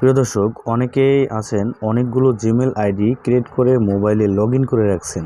প্রিয় দর্শক, অনেকেই আছেন, অনেকগুলো জিমেল আইডি ক্রিয়েট করে মোবাইলে লগ করে রাখছেন।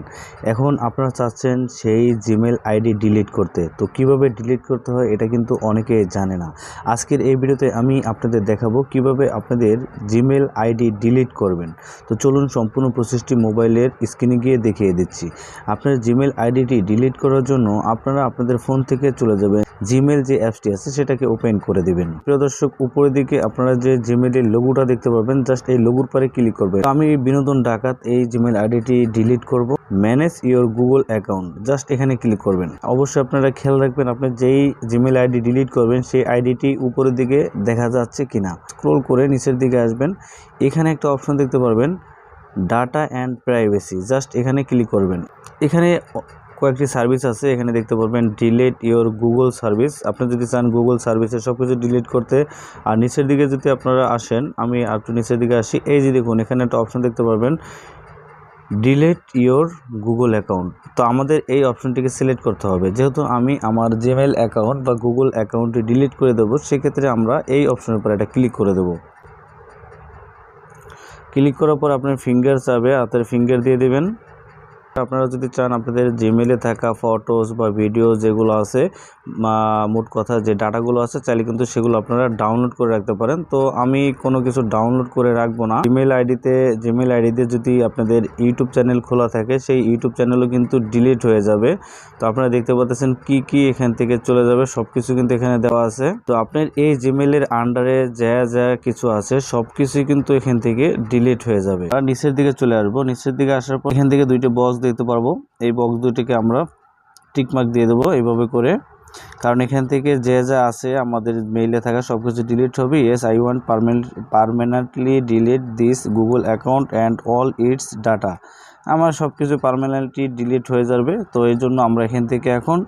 এখন আপনারা চাচ্ছেন সেই জিমেল আইডি ডিলিট করতে। তো কীভাবে ডিলিট করতে হয় এটা কিন্তু অনেকে জানে না। আজকের এই ভিডিওতে আমি আপনাদের দেখাবো কীভাবে আপনাদের জিমেল আইডি ডিলিট করবেন। তো চলুন সম্পূর্ণ প্রসেসটি মোবাইলের স্ক্রিনে গিয়ে দেখিয়ে দিচ্ছি। আপনার জিমেল আইডিটি ডিলিট করার জন্য আপনারা আপনাদের ফোন থেকে চলে যাবেন। জিমেল যে অ্যাপসটি আছে সেটাকে ওপেন করে দিবেন। প্রিয় দর্শক, উপরের দিকে আপনারা যে জিমেলের লোগোটা দেখতে পাবেন জাস্ট এই লোগোর পরে ক্লিক করবেন আমি বিনোদন ডাকাত, এই জিমেল আইডিটি ডিলিট করব। Manage your Google account just এখানে ক্লিক করবেন। অবশ্যই আপনারা খেয়াল রাখবেন, আপনি যেই জিমেল আইডি ডিলিট করবেন, সেই আইডিটি উপরের দিকে দেখা যাচ্ছে কিনা। স্ক্রোল করে নিচের দিকে আসবেন। এখানে একটা অপশন দেখতে পারবেন ডাটা অ্যান্ড প্রাইভেসি জাস্ট এখানে ক্লিক করবেন। এখানে কয়েকটি সার্ভিস আছে, এখানে দেখতে পারবেন ডিলেট ইওর গুগল সার্ভিস আপনি যদি চান গুগল সার্ভিসে সব কিছু ডিলিট করতে, আর নিচের দিকে যদি আপনারা আসেন, আমি আর একটু নিচের দিকে আসি, এই যে দেখুন, এখানে একটা অপশন দেখতে পারবেন ডিলেট ইওর গুগল অ্যাকাউন্ট তো আমাদের এই অপশনটিকে সিলেক্ট করতে হবে। যেহেতু আমি আমার জিমেল অ্যাকাউন্ট বা গুগল অ্যাকাউন্টটি ডিলিট করে দেবো, সেক্ষেত্রে আমরা এই অপশনের উপর একটা ক্লিক করে দেবো। ক্লিক করার পর আপনার ফিঙ্গার চাবে হাতের ফিঙ্গার দিয়ে দেবেন। আপনারা যদি চান আপনাদের জিমেলে থাকা ফটোস বা ভিডিও যেগুলো আছে মোট কথা যে ডাটাগুলো আছে, চাইলে কিন্তু সেগুলো আপনারা ডাউনলোড করে রাখতে পারেন। তো আমি কোনো কিছু ডাউনলোড করে রাখব না। জিমেল আইডিতে জিমেল আইডিতে যদি আপনাদের ইউটিউব চ্যানেল খোলা থাকে, সেই ইউটিউব চ্যানেলও কিন্তু ডিলিট হয়ে যাবে। তো আপনারা দেখতে পাচ্ছেন কি কি এখান থেকে চলে যাবে সব কিছু কিন্তু এখানে দেওয়া আছে। তো আপনার এই জিমেলের আন্ডারে যা যা কিছু আছে সব কিছুই কিন্তু এখান থেকে ডিলিট হয়ে যাবে। আর নিচের দিকে চলে আসব। নিচের দিকে আসার পর এখান থেকে দুইটা বক্স দেখতে পারব। এই বক্স দুটিকে আমরা টিকমার্ক দিয়ে দেবো এইভাবে করে। কারণ এখান থেকে যে যা আছে আমাদের মেইলে থাকা সব কিছু ডিলিট হবে yes I want permanently delete this Google account and all its data আমার সব কিছু পারমানেন্টলি ডিলিট হয়ে যাবে। তো এই জন্য আমরা এখান থেকে এখন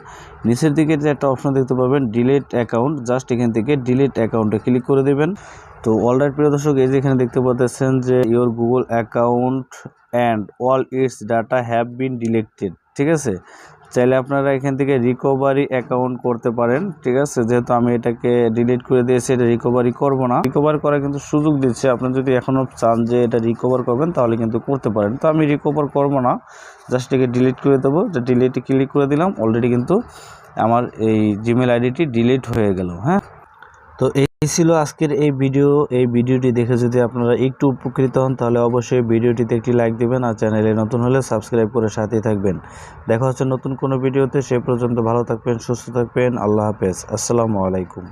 নিচের দিকে যে একটা অপশন দেখতে পাবেন ডিলিট অ্যাকাউন্ট জাস্ট এখান থেকে ডিলিট অ্যাকাউন্টে ক্লিক করে দেবেন। তো অলরাইট প্রিয় দর্শক, এই যে এখানে দেখতে পাচ্ছেন যে your Google account and all its data have been deleted ঠিক আছে? চাইলে আপনারা এখান থেকে রিকভারি অ্যাকাউন্ট করতে পারেন, ঠিক আছে? যেহেতু আমি এটাকে ডিলিট করে দিয়েছি, এটা রিকভারি করব না। রিকভার করার কিন্তু সুযোগ দিচ্ছে। আপনি যদি এখনও চান যে এটা রিকভার করবেন, তাহলে কিন্তু করতে পারেন। তো আমি রিকভার করব না। জাস্ট এটাকে ডিলিট করে দেবো। যে ডিলিটে ক্লিক করে দিলাম অলরেডি কিন্তু আমার এই জিমেল আইডিটি ডিলিট হয়ে গেল হ্যাঁ? তো এই ছিল আজকের এই ভিডিও। এই ভিডিওটি দেখে যদি আপনারা একটু উপকৃত হন, তাহলে অবশ্যই ভিডিওটিতে একটি লাইক দেবেন আর চ্যানেলে নতুন হলে সাবস্ক্রাইব করে সাথেই থাকবেন। দেখা হচ্ছে নতুন কোনো ভিডিওতে, সে পর্যন্ত ভালো থাকবেন, সুস্থ থাকবেন। আল্লাহ হাফেজ। আসসালামু আলাইকুম।